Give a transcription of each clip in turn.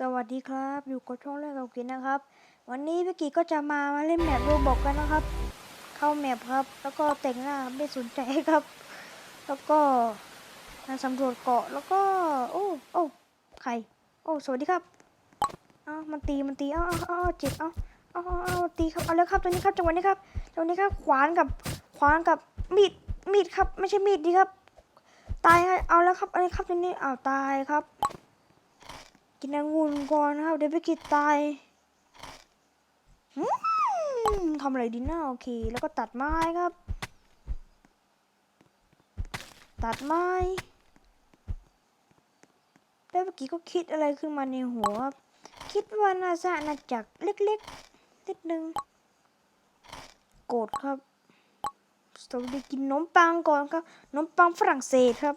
สวัสดีครับอยู่กับช่องเล่นกับกินนะครับ วันนี้พี่กีก็จะมามาเล่นแมปโรบอกกันนะครับ เข้าแมปครับ แล้วก็แต่งหน้าไม่สนใจครับ แล้วก็มาสำรวจเกาะแล้วก็ โอ้โอ้ใครโอ้สวัสดีครับเอ้ามันตีมันตีเอ้าเอ้าเอาเจ็บเอ้าเอ้าเอ้าเอ้าตีครับเอาแล้วครับตัวนี้ครับจังหวะนี้ครับจังหวะนี้ครับขวานกับขวานกับมีดมีดครับ ไม่ใช่มีดดีครับ ตายครับเอาแล้วครับอันนี้ครับตัวนี้อ้าวตายครับ กินองุ่นก่อนนะครับ เดี๋ยวไปกินตายทำอะไรดีนะโอเค แล้วก็ตัดไม้ครับ ตัดไม้แล้วเมื่อกี้ก็คิดอะไรขึ้นมาในหัวครับคิดว่าน่าจะอาณาจักรเล็กๆนิดนึงโกรธครับสตรอเบอรี่กินนมปังก่อนครับนมปังฝรั่งเศสครับ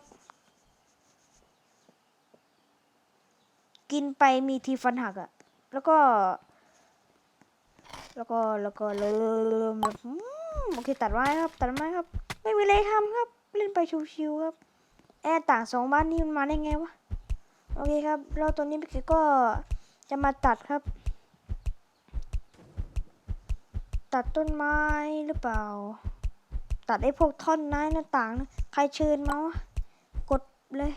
กินไปมีทีฟันหักอะแล้วก็ แล้วก็แล้วก็เริ่มแบบอืมโอเคตัดไม้ครับ ตัดไม้ครับ ไม่มีอะไรทำครับ เล่นไปชิวๆครับ แอร์ต่างสองบ้านนี่มันมาได้ไงวะโอเคครับเราตัวนี้พี่ก็จะมาตัดครับ ตัดต้นไม้หรือเปล่า ตัดไอ้พวกท่อนไม้หน้าต่างนะใครเชิญมาวะกดเลย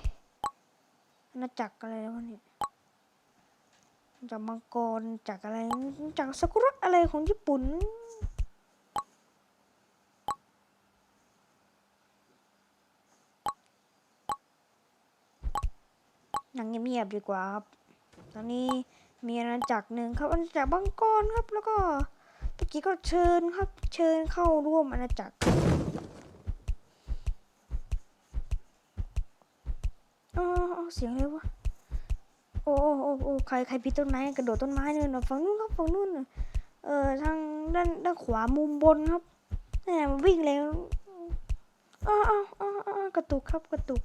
อาณาจักอะไรแล้ววะเนี่ย จากมังกรจากอะไรจากซากุระอะไรของญี่ปุ่นนั่งเงียบๆดีกว่าครับ ตอนนี้มีอาณาจักรหนึ่งครับอาณาจักรมังกรครับ แล้วก็ตะกี้ก็เชิญครับ เชิญเข้าร่วมอาณาจักรอ๋ออเสียงอะไรวะ อ้โอ้โอ้โอ้ใครใครปีนต้นไม้กระโดดต้นไม้เนี่ยนะฝั่งนู้นครับฝั่งนู้นเออทางด้านด้านขวามุมบนครับนี่มันวิ่งเร็วอ้าวอ้าวอ้าวอ้าวกระตุกครับกระตุก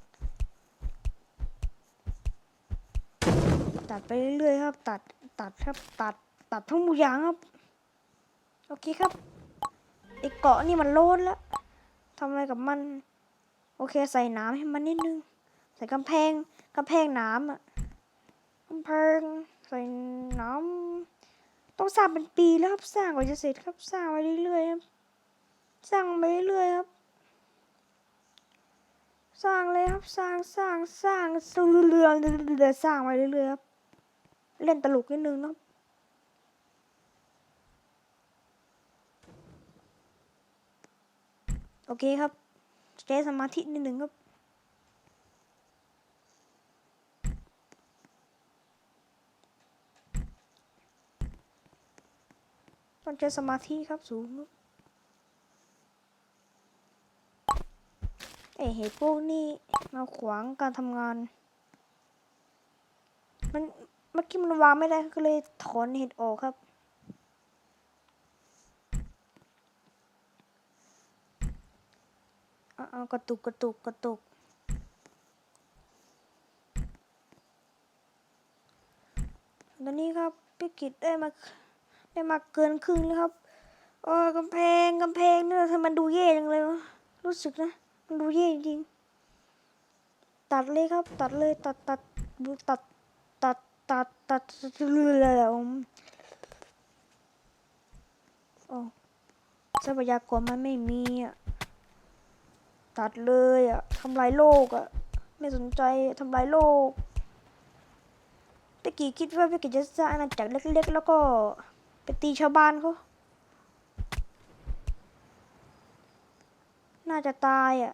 ตัดไปเรื่อยๆครับ ตัดตัดครับตัดตัดทั้งหมดอย่างครับโอเคครับไอเกาะนี่มันโลนแล้วทำอะไรกับมัน โอเคใส่น้ำให้มันนิดนึง ใส่กำแพงกำแพงน้ำอะำแพงใส่น้ำต้องสร้างเป็นปีแล้วครับสร้างกว่าจะเสร็จครับสร้างไปเรื่อยๆครับสร้างไปเรื่อยๆครับ สร้างเลยครับสร้างสร้างสร้างเรื่อยๆสร้างไปเรื่อยๆครับเล่นตลกนิดนึงเนาะโอเคครับใช้สมาธินิดนึงครับ ต้องใช้สมาธิครับสูงครับเอ้เหตุพวกนี้มาขวางการทำงาน มันเมื่อกี้มันวางไม่ได้ก็เลยถอนเห็ดออกครับเอาเอากระตุกกระตุกกระตุก ตอนนี้ครับพี่กิตได้มา ได้มาเกินครึ่งแล้วครับโอ้กำแพงกำแพงนี่ทำไมมันดูแย่จังเลยวะรู้สึกนะ มันดูแย่จริงตัดเลยครับ ตัดเลยตัดตัดตัดตัดตัดตัดเลยโอ้ทรัพยากรมันไม่มีอะตัดเลยอะทำลายโลกอะไม่สนใจทำลายโลกตะกี้คิดว่าพี่กิจจะสร้างอาณาจักรเล็กๆ แล้วก็ ไปตีชาวบ้านเขาน่าจะตายอะ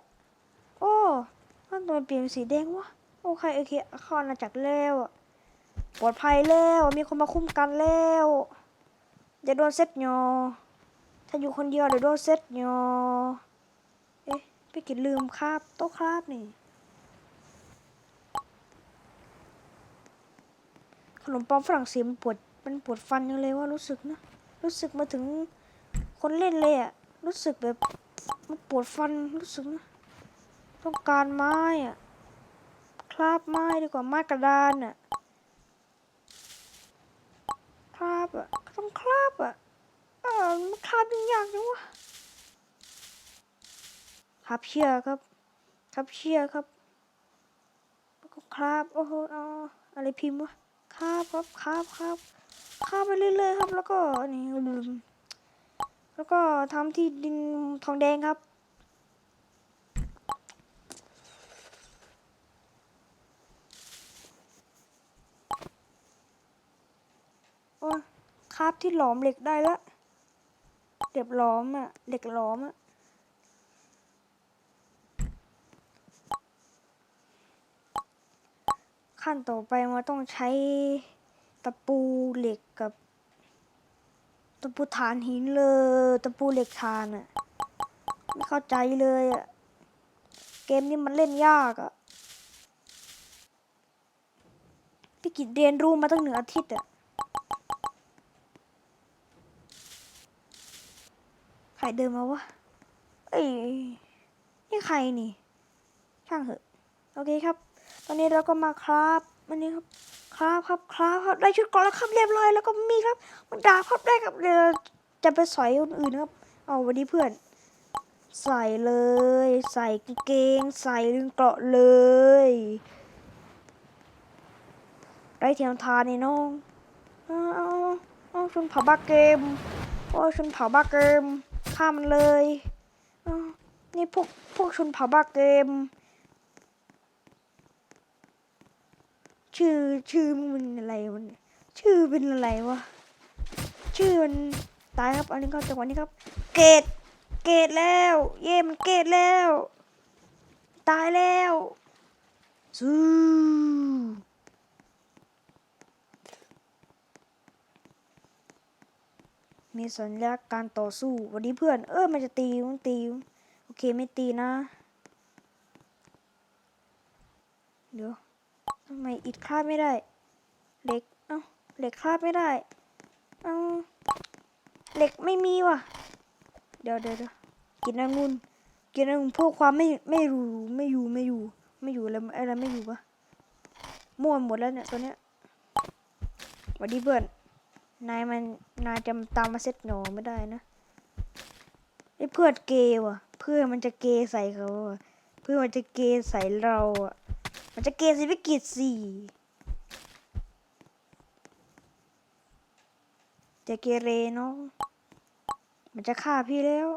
โอ้มันทำไมเปลี่ยนสีแดงวะ โอเคโอเคเข้าอาณาจักรแล้วอะปลอดภัยแล้ว มีคนมาคุ้มกันแล้วอย่าโดนเซตยอ ถ้าอยู่คนเดียวเดี๋ยวโดนเซตยอ เอ๊ะ พี่กิจลืมคาบโต๊ะคาบนี่ ขนมปังฝรั่งเศสมันปวด มันปวดฟันยังเลยว่ารู้สึกนะ รู้สึกมาถึงคนเล่นเลยอะรู้สึกแบบมันปวดฟันรู้สึกนะ ต้องการไม้อะคราบไม้ดีกว่าไม้กระดานอะคราบอะต้องคราบอะเออมันคราบยังยากจังวะครับเชื่อครับ ครับเชื่อครับก็คราบโอ้โหออะไรพิมพ์วะครับครับครับครับ คาบไปเรื่อยๆครับ แล้วก็นี่แล้วก็ทำที่ดินทองแดงครับโอ้คราบที่หลอมเหล็กได้ล้วเด็บหลอมอะเหล็กหลอมอะขั้นต่อไปมันต้องใช้ ตะปูเหล็กกับตะปูฐานหินเลยตะปูเหล็กฐานอะไม่เข้าใจเลยอะเกมนี้มันเล่นยากอะพี่กิจเรียนรู้มาตั้งหนึ่งอาทิตย์อะใครเดินมาวะเอ้ยนี่ใครนี่ ช่างเหอะ โอเคครับ ตอนนี้เราก็มาครับวันนี้ครับ ครับครับครับครับได้ชุดเก่อนแล้วครับเรียบร้อยแล้วก็มีครับ มันดาบครับได้ครับเดี๋ยวจะไปสอยคนอื่นนะครับ เอาวันนี้เพื่อน ใส่เลย ใส่กางเกง ใส่ลึงเกราะเลย ได้เทียมทานนี่น้องเอาเอาชุนเผาบ้าเกมโอ้ชุนเผาบ้าเกมฆ่ามันเลยนี่พวกพวกชุนเผาบ้าเกม ชื่อชื่อมันอะไรมันชื่อเป็นอะไรวะชื่อมันตายครับอันนี้ก็จังหวะนี้ครับ เกตเกตแล้ว เย่มันเกตแล้ว ตายแล้วซูมีสัญลักษณ์การต่อสู้สวันนี้เพื่อน เออมันจะตีมันตีโอเคไม่ตีนะ เดี๋ยว ทำไมอิดคาบไม่ได้ เหล็ก เอ้า เหล็กคาบไม่ได้ เอ้า เหล็กไม่มีว่ะ เดี๋ยวเดี๋ยวกินองุ่นกินองุ่นพวกความไม่ไม่รู้ไม่อยู่ไม่อยู่ ไม่อยู่อะไรอะไรไม่อยู่ปะม่วนหมดแล้วเนี่ยตัวเนี้ยวัสดีเพื่อน นายมันนายจะตามมาเซ็ตหนอไม่ได้นะไอ้เพื่อนเกย์ว่ะ เพื่อนมันจะเกย์ใส่เขาว่ะเพื่อนมันจะเกย์ใส่เราอะ มันจะเกย์ใส่วิกิตสี่จะเกเรเนาะมันจะฆ่าพี่แล้ว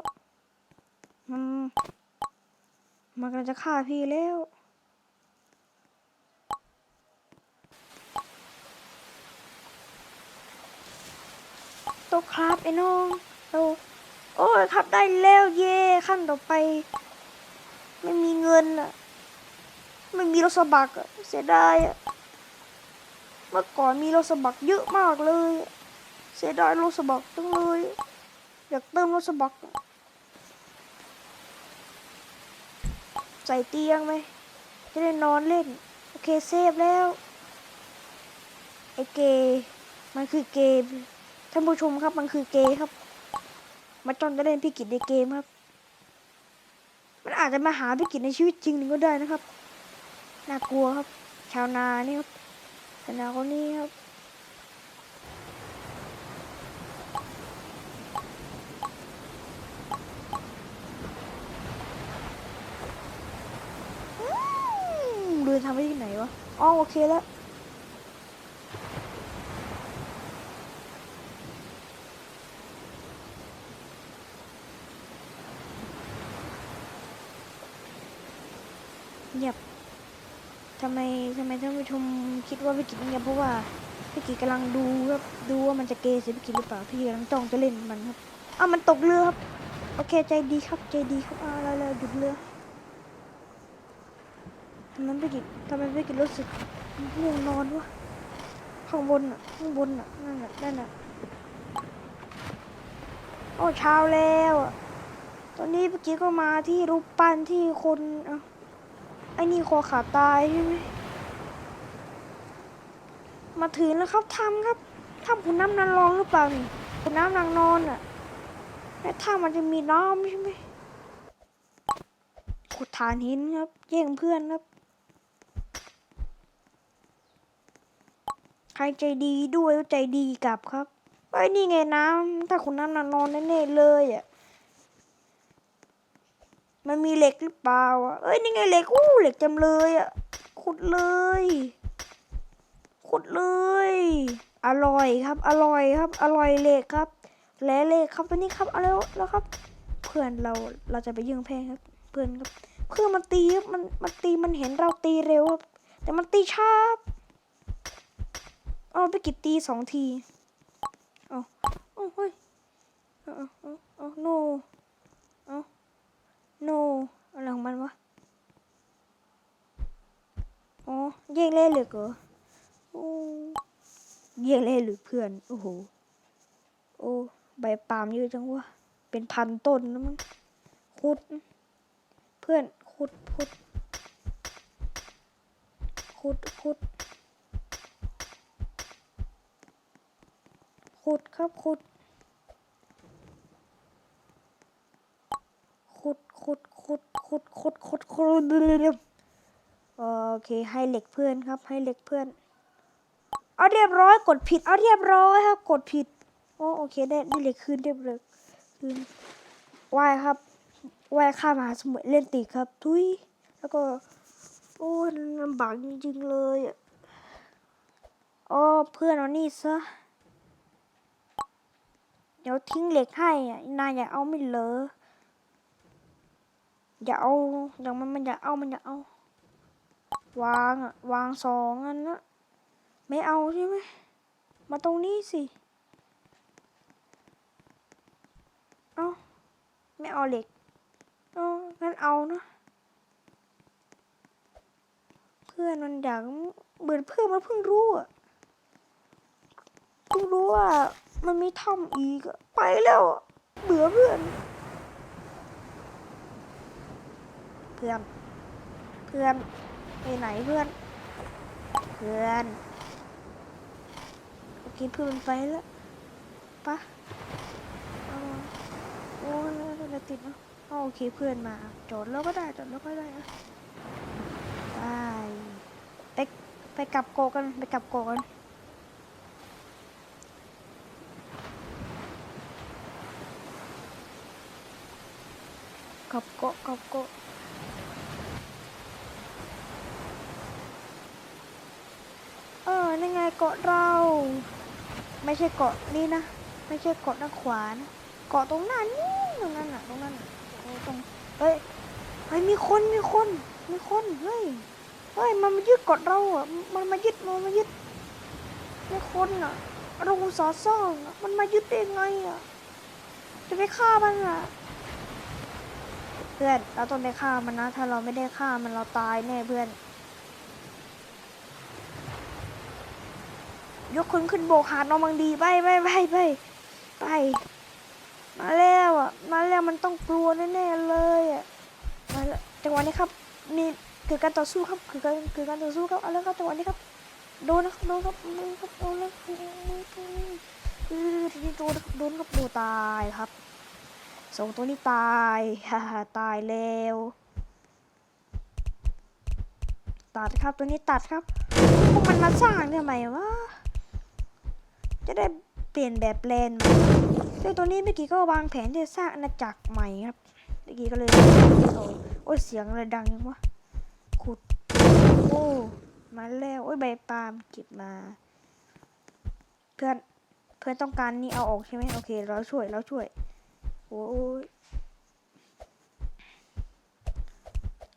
มันมันกำลังจะฆ่าพี่แล้วตกครับไอ้น้องเราโอ้ยขับได้แล้วเย่ขั้นต่อไป ไม่มีเงินอะ ไม่มีรถสบักอะเสียดายอะเมื่อก่อนมีรถสบักเยอะมากเลย เสียดายรถสบักจังเลยอยากเติมรถสบักใส่เตียงไหมจะได้นอนเล่น โอเคเซฟแล้วไอเกย์มันคือเกมท่านผู้ชมครับมันคือเกย์ครับมาจอนจะเล่นพี่กิจในเกมครับ มันอาจจะมาหาพี่กิจในชีวิตจริงก็ได้นะครับ น่ากลัวครับ ชาวนานี่ครับชาวนาคนนี้ครับดูทำไปที่ไหนวะอ๋อโอเคแล้ว ทำไมทำไมท่านผู้ชมคิดว่าพี่กิจเงียบเพราะว่าพี่กิจกำลังดูครับดูว่ามันจะเกย์ใส่พี่กิจหรือเปล่าพี่กิจกำลังจ้องจะเล่นมันครับอ้าวมันตกเรือครับโอเคใจดีครับใจดีครับอ้าวแล้วแล้วหยุดเรือทำไมพี่กิจทำไมพี่กิจรู้สึกง่วงนอนวะข้างบนอะข้างบนอะนั่นน่ะนั่นน่ะโอ้เช้าแล้วอะตอนนี้เมื่อกี้ก็มาที่รูปปั้นที่คนอ้า ไอ้นี่คอขาดตายใช่ไหมมาถึงแล้วครับทำครับทำขุนน้ำนางรองหรือเปล่านี่ขุนน้ำนางนอนอะและถ้ามันจะมีน้ำใช่ไหมขุดฐานหินครับแย่งเพื่อนครับ ใครใจดีด้วยก็ใจดีกลับครับไอ้นี่ไงน้ำถ้าขุนน้ำนางนอนแน่ๆเลยอะ มันมีเหล็กหรือเปล่าอะเอ้ยนี่ไงเหล็กอู้เหล็กเต็มเลยอะขุดเลย ขุดเลย อร่อยครับ อร่อยครับ อร่อยเหล็กครับ แล่เหล็กครับตัวนี้ครับอาแล้วแล้วครับ เพื่อนเราเราจะไปยิงแพงครับ เพื่อนครับเครื่องมันตีครับมันมันตีมันเห็นเราตีเร็วครับ แต่มันตีช้าเอาไปกิดตีสองทีเอาเอาเฮ้ยเอาเอาเอาเอโน โนอะไรของมันวะอ๋อแยกเล่เหลือเกอโอ้แยกเล่หรือเพื่อน โอ้โห โอ้ ใบปาล์มเยอะจังวะ เป็นพันต้นนะมั้งขุด เพื่อนขุดขุดขุดขุดขุดครับขุดขุดขุด ขุดขุดขุดขุดโอเคให้เหล็กเพื่อนครับ ให้เหล็กเพื่อนเอาเรียบร้อยกดผิดเอาเรียบร้อยครับ กดผิดโอ้โอเคได้ได้เหล็กคืนเรียบร้อยคืนว่ายครับว่ายข้ามหาสมุทรเล่นติกครับ ทุยแล้วก็โอ้ลำบากจริงๆเลยอ๋อเพื่อนเอานี่ซะเดี๋ยวทิ้งเหล็กให้นายอย่าเอาไม่เลอ อย่าเอาอย่างมันมันอย่าเอามันอย่าเอา วางอะวางสองอันนะไม่เอาใช่ไหมมาตรงนี้สิเอาไม่เอาเหล็กเอางั้นเอานะเพื่อนมันอยากเหมือนเพื่อนมันเพิ่งรู้อะเพิ่งรู้ว่ามันมีถ้ำอีกอะไปแล้วเบื่อเพื่อน เพื่อน เพื่อนไปไหนเพื่อน เพื่อนโอเคเพื่อนไปแล้วปะเอาโอ้ยอะติดเนาะโอเคเพื่อนมาจอดแล้วก็ได้จอดแล้วก็ได้อะไปไปไปกลับโกกันไปกลับโกกันกอบโกะกอบโกะเออนี่ ไงเกาะเรา ไม่ใช่เกาะนี่นะ ไม่ใช่เกาะด้านขวานะเกาะตรงนั้นนี่ตรงนั้นน่ะตรงนั้นน่ะตรงเฮ้ยเฮ้ยมีคนมีคน มีคนเฮ้ยเฮ้ยมันมายึดเกาะเราอะมันมายึดมันมายึดมีคนอะเราอุตส่าห์สร้างมันมายึดได้ไงอะจะไปฆ่ามันอะเพื่อนเราต้องไปฆ่ามันนะ ถ้าเราไม่ได้ฆ่ามันเราตายแน่เพื่อน ยกคนขึ้นโบกหาน้องมังดีไปไปไปไปไป มาแล้วอะ มาแล้วมันต้องกลัวแน่ๆเลยอะมาแล้วจังหวะนี้ครับ มีเกิดการต่อสู้ครับเกิดการเกิดการต่อสู้ครับเอาแล้วครับจังหวะนี้ครับ โดนนะครับโดนครับโดนครับโดนแล้วเออทีนี้โดนโดนครับโดนตายครับสองตัวนี้ตายฮ่าฮ่าตายแล้วตัดครับตัวนี้ตัดครับพวกมันมาสร้างเนี่ยไหมวะ จะได้เปลี่ยนแบบแปลนใหม่ซึ่งตัวนี้เมื่อกี้ก็วางแผนที่จะสร้างอาณาจักรใหม่ครับ เมื่อกี้ก็เลยโอ้โอ้ยเสียงอะไรดังยังวะ ขุด โอ้ มาแล้ว โอ้ยใบปาล์มเก็บมา เพื่อน เพื่อนต้องการนี่เอาออกใช่ไหมโอเค เราช่วยเราช่วย โอ้ย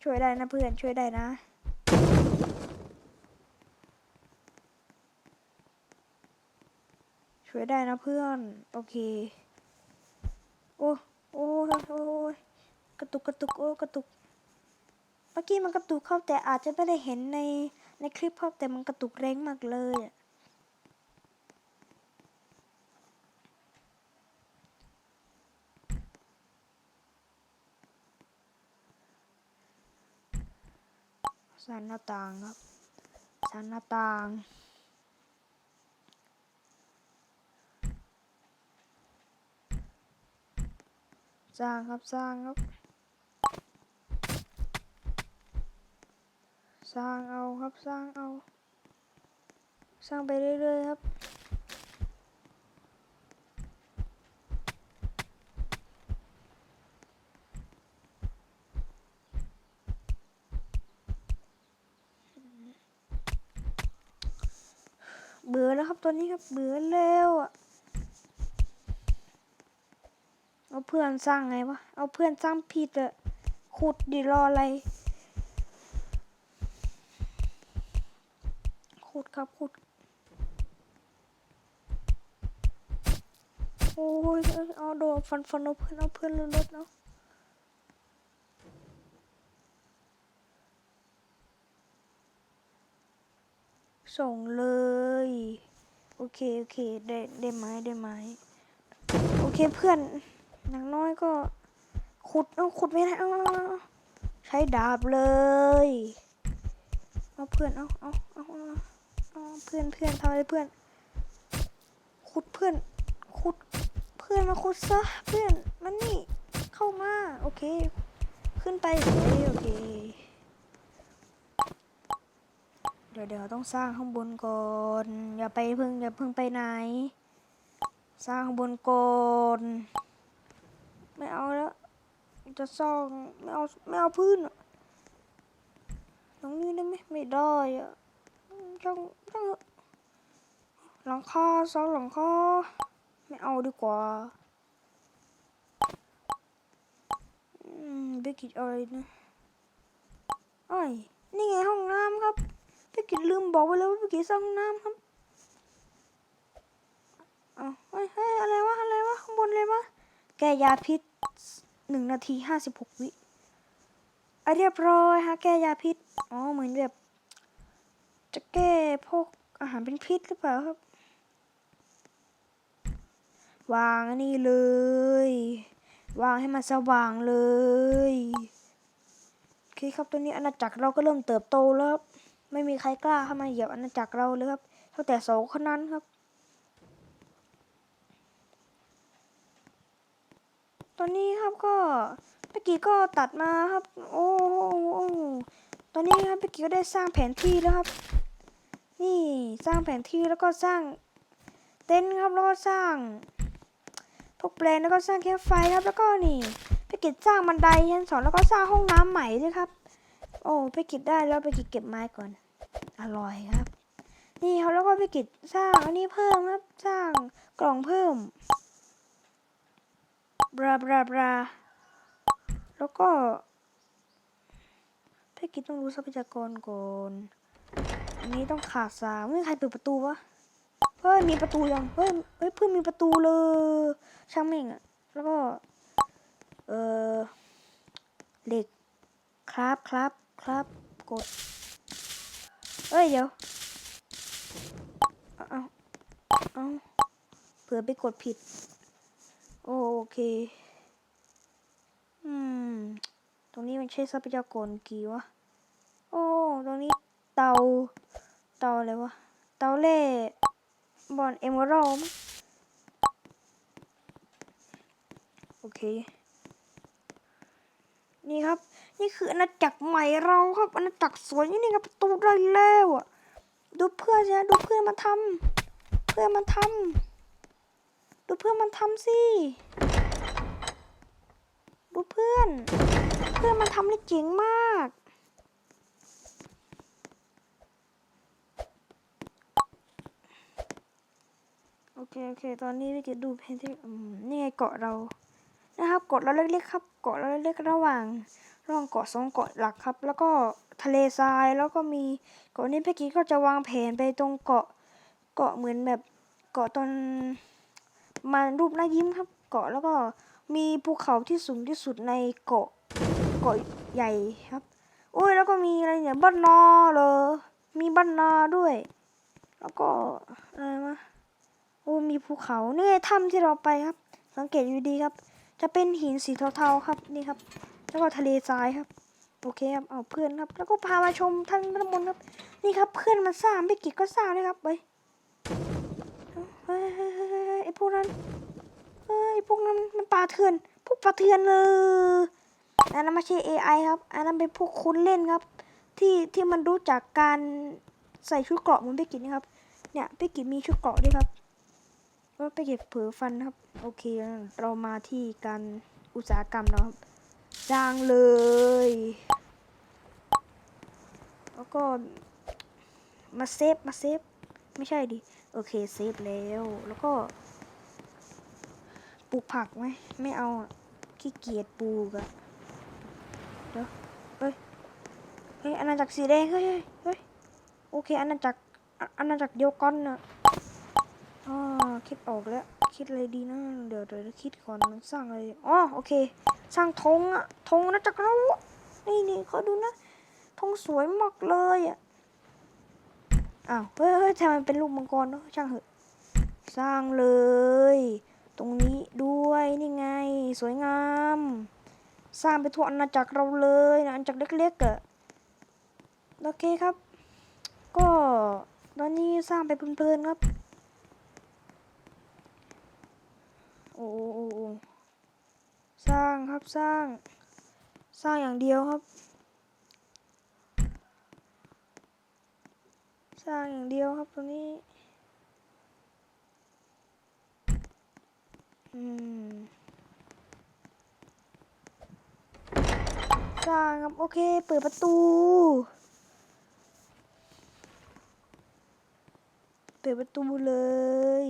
ช่วยได้นะเพื่อนช่วยได้นะ วยได้นะเพื่อน โอเค โอ้โอ้ยโอ้ยกระตุกกระตุกโอ้กระตุก เมื่อกี้มันกระตุกเข้าแต่อาจจะไม่ได้เห็นในในคลิปครับแต่มันกระตุกแรงมากเลยอะสันหน้าต่างครับสันหน้าต่าง สร้างครับสร้างครับ สร้างเอาครับสร้างเอา สร้างไปเรื่อยๆครับตัวนี้ครับเบื่อแล้วอะ เอาเพื่อนสร้างไงวะ เอาเพื่อนสร้างผิดอะขุดดิรออะไร ขุดครับขุด โอ้ยเอาโดนฟันฟันเอาเพื่อนเอาเพื่อนลดเนาะส่งเลย โอเค โอเค ได้ได้ไหมได้ไหมโอเคเพื่อน อย่างน้อยก็ ขุดเอาขุดไม่ได้เอาเอาใช้ดาบเลย เอาเพื่อนเอาเอาเอาเอาเอาเพื่อนเพื่อนทำอะไรเพื่อน ขุดเพื่อน ขุดเพื่อนมาขุดซะเพื่อนมันนี่เข้ามาโอเค ขึ้นไปโอเคโอเคเดี๋ยวเดี๋ยวต้องสร้างข้างบนก่อนอย่าไปเพิ่งอย่าเพิ่งไปไหน สร้างข้างบนก่อน ไม่เอาแล้ว จะสร้างไม่เอาไม่เอาพื้นอะตรงนี้ได้ไหมไม่ได้อะช่างช่างหลังคาเสาหลังคาไม่เอาดีกว่าอืมไปกินอะไรนะอ้ยนี่ไงห้องน้ำครับไปกินลืมบอกไปแล้วว่าไปกินสร้างห้องน้ำครับอ้าเฮ้ยเฮ้ยอะไรวะอะไรวะข้างบนเลยวะ แก้ยาพิษหนึ่งนาทีห้าสิบหกวิอะเรียบร้อยฮะแก้ยาพิษ อ๋อเหมือนแบบจะแก้พวกอาหารเป็นพิษหรือเปล่าครับ วางอันนี้เลย วางให้มันสว่างเลยโอเคครับตอนนี้อาณาจักรเราก็เริ่มเติบโตแล้ว ไม่มีใครกล้าเข้ามาเหยียบอาณาจักรเราเลยครับตั้งแต่โสคนนั้นครับ ตอนนี้ครับก็เมื่อกี้ก็ตัดมาครับ โอ้โอ้ตอนนี้ครับเมื่อกี้ก็ได้สร้างแผนที่แล้วครับ นี่สร้างแผนที่แล้วก็สร้างเต็นท์ครับแล้วก็สร้างพวกแปลนแล้วก็สร้างแคมป์ไฟครับ แล้วก็นี่ไปกิจสร้างบันไดชั้นสองแล้วก็สร้างห้องน้ำใหม่ด้วยครับ โอ้ไปกิจได้แล้วไปกิจเก็บไม้ก่อน อร่อยครับ นี่เขาแล้วก็ไปกิจสร้างอันนี้เพิ่มครับ สร้างกล่องเพิ่ม บราบราบราแล้วก็ไปกิจต้องรู้ทรัพยากรก่อน อันนี้ต้องขาดสามไม่ใครเปิดประตูวะ เฮ้ยมีประตูยัง เฮ้ยเฮ้ยเพิ่งมีประตูเลย ช่างแม่งอะแล้วก็ เออเหล็ก ครับครับครับกด เอ้ยเดี๋ยว เอาเอาเอาเผื่อไปกดผิด โอเค อืม ตรงนี้มันใช้ทรัพยากรกี่วะ โอ้ ตรงนี้เตา เตาอะไรวะ เตาเล่บอลเอเมอรัลด์มั้งโอเค นี่ครับ นี่คืออาณาจักรใหม่เราครับอาณาจักรสวยนี่ครับประตูได้แล้วอะ ดูเพื่อนสิดูเพื่อนมาทำเพื่อนมันทำ ดูเพื่อนมันทำสิดูเพื่อน เพื่อนมันทำได้เจ๋งมาก โอเค โอเค ตอนนี้เราจะดูเพนที่นี่ไงเกาะเรา นะครับ เกาะเราเล็กๆครับ เกาะเราเล็กๆระหว่างระหว่างเกาะสองเกาะหลักครับ แล้วก็ทะเลทรายแล้วก็มีเกาะนี้พี่กี้ก็จะวางแผนไปตรงเกาะเกาะเหมือนแบบเกาะตอน มารูปหน้ายิ้มครับ เกาะแล้วก็มีภูเขาที่สูงที่สุดในเกาะเกาะใหญ่ครับโอ้ยแล้วก็มีอะไรเนี่ยบ้านนอเหรอมีบ้านนาด้วย แล้วก็อะไรมาโอ้มีภูเขานี่ไงถ้ำที่เราไปครับ สังเกตอยู่ดีครับ จะเป็นหินสีเทาๆครับนี่ครับ แล้วก็ทะเลทรายครับโอเคครับเอาเพื่อนครับ แล้วก็พามาชมท่านน้ำมนครับ นี่ครับเพื่อนมันสร้างไม่กิจก็สร้างเลยครับเฮ้ย เฮ้ยไอ้พวกนั้นเฮ้ยไอ้พวกนั้นมันปลาเถื่อน พวกปลาเถื่อนเลยอันนั้นไม่ใช่ AI ครับ อันนั้นเป็นพวกคุณเล่นครับ ที่ที่มันรู้จักการใส่ชุดเกราะเหมือนไปกิจนะครับ เนี่ยไปกิจมีชุดเกราะด้วยครับก็ไปเก็บเผือฟันครับ โอเค เรามาที่การอุตสาหกรรมแล้วครับจ้างเลย แล้วก็มาเซฟมาเซฟ ไม่ใช่ดิ โอเคเซฟแล้ว แล้วก็ปลูกผักไหมไม่เอาขี้เกียจปลูกอะเดี๋ยวเฮ้ยเฮ้ยอาณาจักรสีแดงเฮ้ยเฮ้ยโอเคอาณาจักรอาณาจักรเดียวกันน่ะอ๋อคิดออกแล้วคิดอะไรดีนะเดี๋ยวเดี๋ยวคิดก่อนสร้างอะไรอ๋อโอเค สร้างธงอะธงอาณาจักรเราอะนี่นี่เขาดูนะธงสวยมากเลยอะ อ้าวเฮ้ยทำไมเป็นรูปมังกรเนอะช่างเหอะ สร้างเลย ตรงนี้ด้วยนี่ไง สวยงาม สร้างไปทั่วอาณาจักรเราเลยนะอาณาจักรเล็กๆอะโอเคครับ ก็ตอนนี้สร้างไปเพลินๆครับ โอ้สร้างครับสร้าง สร้างอย่างเดียวครับ สร้างอย่างเดียวครับตรงนี้ อืม สร้างครับ โอเค เปิดประตู เปิดประตูเลย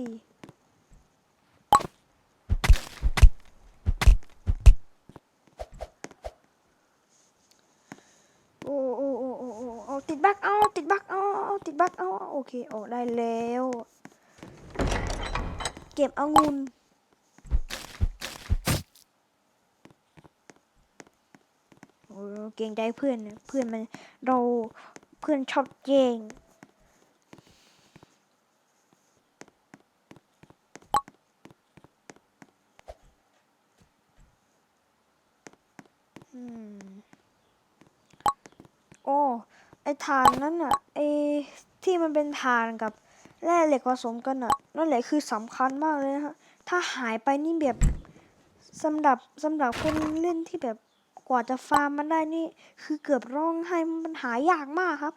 โอ้โอ้โอ้โอ้โอ้เอา ติดบั๊กเอาติดบั๊กเอาเอาติดบั๊กเอาโอเคออกได้แล้ว เก็บองุ่นโอ้เกรงใจเพื่อนเพื่อนมันเราเพื่อนชอบเก่งอืม โอ้ ไอ ฐานนั้นอะไอที่มันเป็นฐานกับแร่เหล็กผสมกันอะนั่นแหละคือสำคัญมากเลยนะฮะถ้าหายไปนี่แบบสำหรับสำหรับคนเล่นที่แบบกว่าจะฟาร์มมันได้นี่ คือเกือบร้องไห้มันหายากมากครับ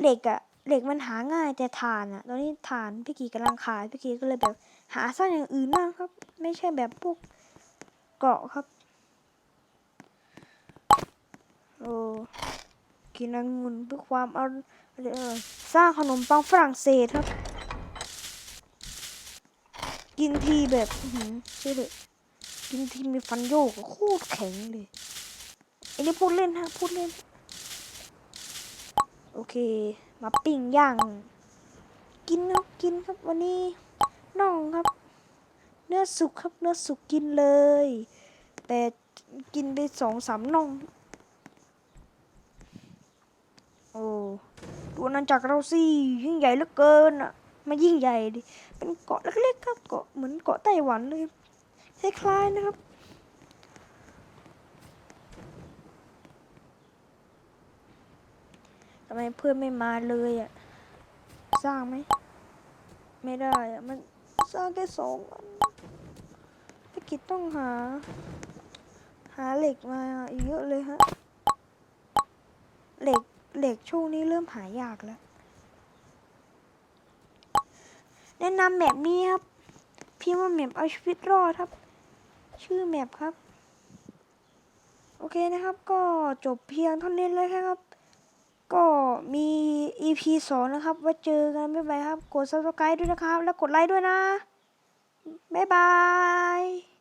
เหล็กอะเหล็กมันหาง่ายแต่ฐานอะตอนนี้ฐานพี่กีกำลังขายพี่กีก็เลยแบบ หาสร้างอย่างอื่นบ้างครับ ไม่ใช่แบบพวกเกาะครับโอ้ กินองุ่นเพื่อความอร่อยสร้างขนมปังฝรั่งเศสครับ กินทีแบบอื้อหือเชื่อเลยกินทีมีฟันโยกโคตรแข็งเลยอันนี้พูดเล่นฮะพูดเล่น โอเค มาปิ้งย่าง กินครับกินครับวันนี้น่องครับ เนื้อสุกครับเนื้อสุกกินเลย แต่กินไปสองสามน่อง โอ้ดูอาณาจักรเราสิยิ่งใหญ่เหลือเกินอะม่ยิ่งใหญ่ดิเป็นเกาะเล็กๆครับเกาะเหมือนเกาะไต้หวันเลยคล้ายๆนะครับทำไมเพื่อนไม่มาเลยอะสร้างไหมไม่ได้อะมันสร้างแค่สองอันพี่กิจต้องหา หาเหล็กมาเยอะเลยฮะ เหล็กเหล็กช่วงนี้เริ่มหายากแล้ว แนะนำแมปนี้ครับพิมพ์ว่าแมปเอาชีวิตรอดครับ ชื่อแมปครับ โอเคนะครับ ก็จบเพียงเท่านี้เลยครับ ก็มี EP สองนะครับ ไว้เจอกัน บ๊ายบายครับ กด subscribe ด้วยนะครับ แล้วกดไลค์ด้วยนะ บ๊ายบาย